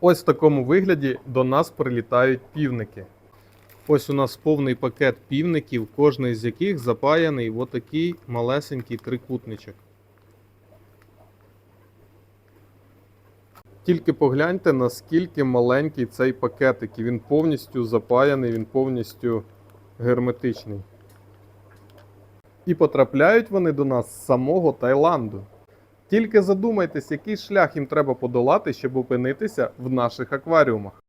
Ось в такому вигляді до нас прилітають півники. Ось у нас повний пакет півників, кожний з яких запаяний в отакий малесенький трикутничок. Тільки погляньте, наскільки маленький цей пакетик. І він повністю запаяний, він повністю герметичний. І потрапляють вони до нас з самого Таїланду. Тільки задумайтесь, який шлях їм треба подолати, щоб опинитися в наших акваріумах.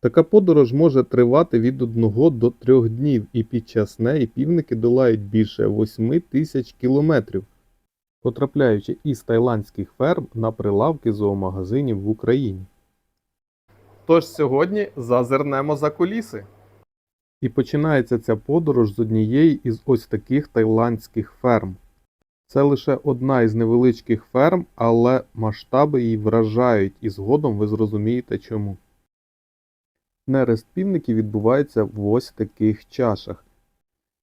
Така подорож може тривати від 1 до 3 днів, і під час неї півники долають більше 8 тисяч кілометрів, потрапляючи із тайландських ферм на прилавки зоомагазинів в Україні. Тож сьогодні зазирнемо за куліси. І починається ця подорож з однієї із ось таких тайландських ферм. Це лише одна із невеличких ферм, але масштаби її вражають, і згодом ви зрозумієте чому. Нерест півників відбувається в ось таких чашах.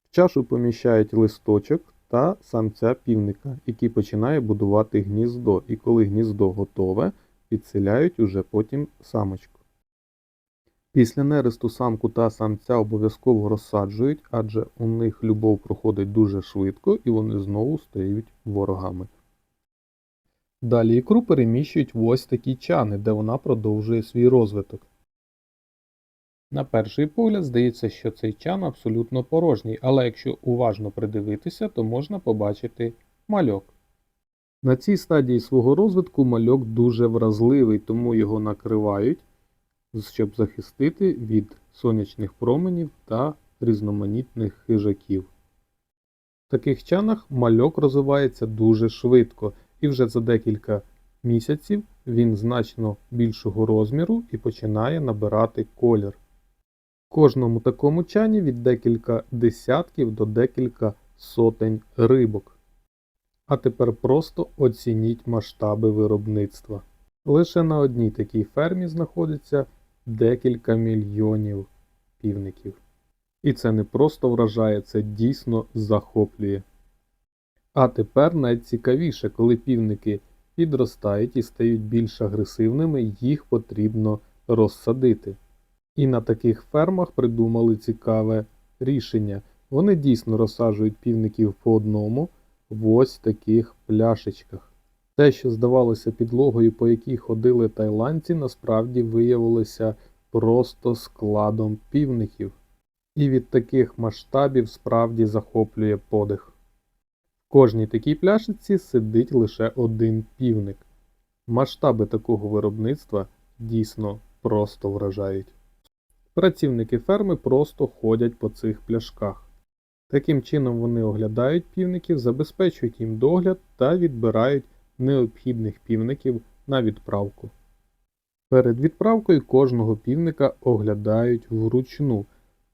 В чашу поміщають листочок та самця півника, який починає будувати гніздо, і коли гніздо готове, підселяють уже потім самочку. Після нересту самку та самця обов'язково розсаджують, адже у них любов проходить дуже швидко і вони знову стають ворогами. Далі ікру переміщують в ось такі чани, де вона продовжує свій розвиток. На перший погляд здається, що цей чан абсолютно порожній, але якщо уважно придивитися, то можна побачити мальок. На цій стадії свого розвитку мальок дуже вразливий, тому його накривають, щоб захистити від сонячних променів та різноманітних хижаків. В таких чанах мальок розвивається дуже швидко, і вже за декілька місяців він значно більшого розміру і починає набирати колір. В кожному такому чані від декілька десятків до декілька сотень рибок. А тепер просто оцініть масштаби виробництва. Лише на одній такій фермі знаходиться декілька мільйонів півників. І це не просто вражає, це дійсно захоплює. А тепер найцікавіше, коли півники підростають і стають більш агресивними, їх потрібно розсадити. І на таких фермах придумали цікаве рішення. Вони дійсно розсаджують півників по одному в ось таких пляшечках. Те, що здавалося підлогою, по якій ходили тайландці, насправді виявилося просто складом півників. І від таких масштабів справді захоплює подих. В кожній такій пляшечці сидить лише один півник. Масштаби такого виробництва дійсно просто вражають. Працівники ферми просто ходять по цих пляшках. Таким чином вони оглядають півників, забезпечують їм догляд та відбирають необхідних півників на відправку. Перед відправкою кожного півника оглядають вручну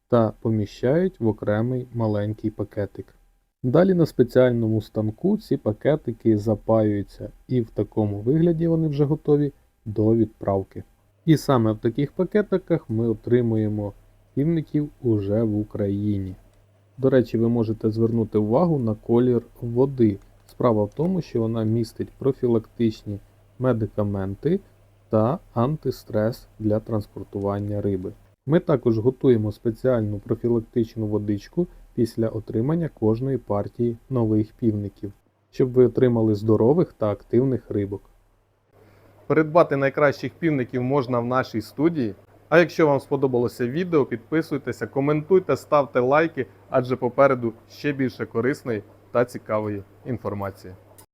та поміщають в окремий маленький пакетик. Далі на спеціальному станку ці пакетики запаюються, і в такому вигляді вони вже готові до відправки. І саме в таких пакетиках ми отримуємо півників уже в Україні. До речі, ви можете звернути увагу на колір води. Справа в тому, що вона містить профілактичні медикаменти та антистрес для транспортування риби. Ми також готуємо спеціальну профілактичну водичку після отримання кожної партії нових півників, щоб ви отримали здорових та активних рибок. Придбати найкращих півників можна в нашій студії. А якщо вам сподобалося відео, підписуйтеся, коментуйте, ставте лайки, адже попереду ще більше корисної та цікавої інформації.